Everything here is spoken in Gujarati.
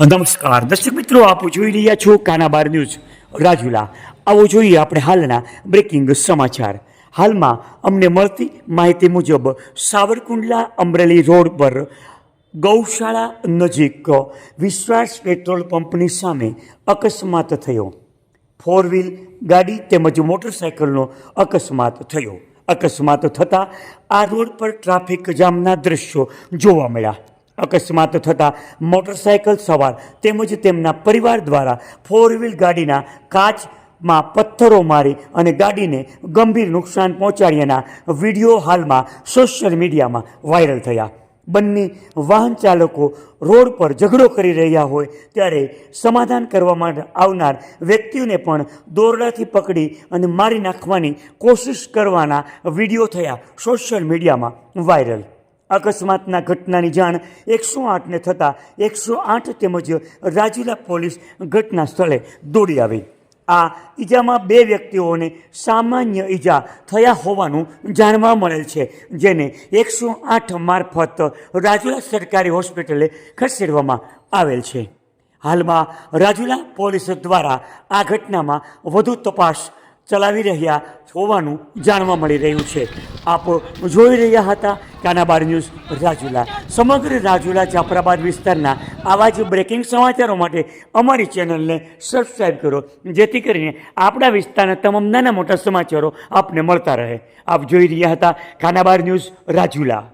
નમસ્કાર. દર્શક મિત્રો, આપ જોઈ રહ્યા છો કાનાબાર ન્યૂઝ. રાજુલા, આવો જોઈએ આપણે હાલના બ્રેકિંગ સમાચાર. હાલમાં અમને મળતી માહિતી મુજબ સાવરકુંડલા અમરેલી રોડ પર ગૌશાળા નજીક વિશ્વાસ પેટ્રોલ પંપની સામે અકસ્માત થયો. ફોર વ્હીલ ગાડી તેમજ મોટરસાયકલનો અકસ્માત થયો. અકસ્માત થતાં આ રોડ પર ટ્રાફિક જામના દ્રશ્યો જોવા મળ્યા. અકસ્માત થતાં મોટરસાયકલ સવાર તેમજ તેમના પરિવાર દ્વારા ફોર વ્હીલ ગાડીના કાચમાં પથ્થરો મારી અને ગાડીને ગંભીર નુકસાન પહોંચાડ્યાના વીડિયો હાલમાં સોશિયલ મીડિયામાં વાયરલ થયા. બંને વાહન ચાલકો રોડ પર ઝઘડો કરી રહ્યા હોય ત્યારે સમાધાન કરવામાં આવનાર વ્યક્તિઓને પણ દોરડાથી પકડી અને મારી નાખવાની કોશિશ કરવાના વીડિયો થયા સોશિયલ મીડિયામાં વાયરલ અકસ્માતના ઘટનાની જાણ એકસો આઠને થતાં એકસો આઠ તેમજ રાજુલા પોલીસ ઘટના સ્થળે દોડી આવી. આ ઈજામાં બે વ્યક્તિઓને સામાન્ય ઈજા થયા હોવાનું જાણવા મળેલ છે, જેને એકસો આઠ મારફત રાજુલા સરકારી હોસ્પિટલે ખસેડવામાં આવેલ છે. હાલમાં રાજુલા પોલીસ દ્વારા આ ઘટનામાં વધુ તપાસ ચલાવી રહ્યા હોવાનું જાણવા મળી રહ્યું છે. આપ જોઈ રહ્યા હતા કાનાબાર ન્યૂઝ રાજુલા. સમગ્ર રાજુલા જાફરાબાદ વિસ્તારના આવા જ બ્રેકિંગ સમાચારો માટે અમારી ચેનલને સબસ્ક્રાઈબ કરો, જેથી કરીને આપણા વિસ્તારના તમામ નાના મોટા સમાચારો આપને મળતા રહે. આપ જોઈ રહ્યા હતા કાનાબાર ન્યૂઝ રાજુલા.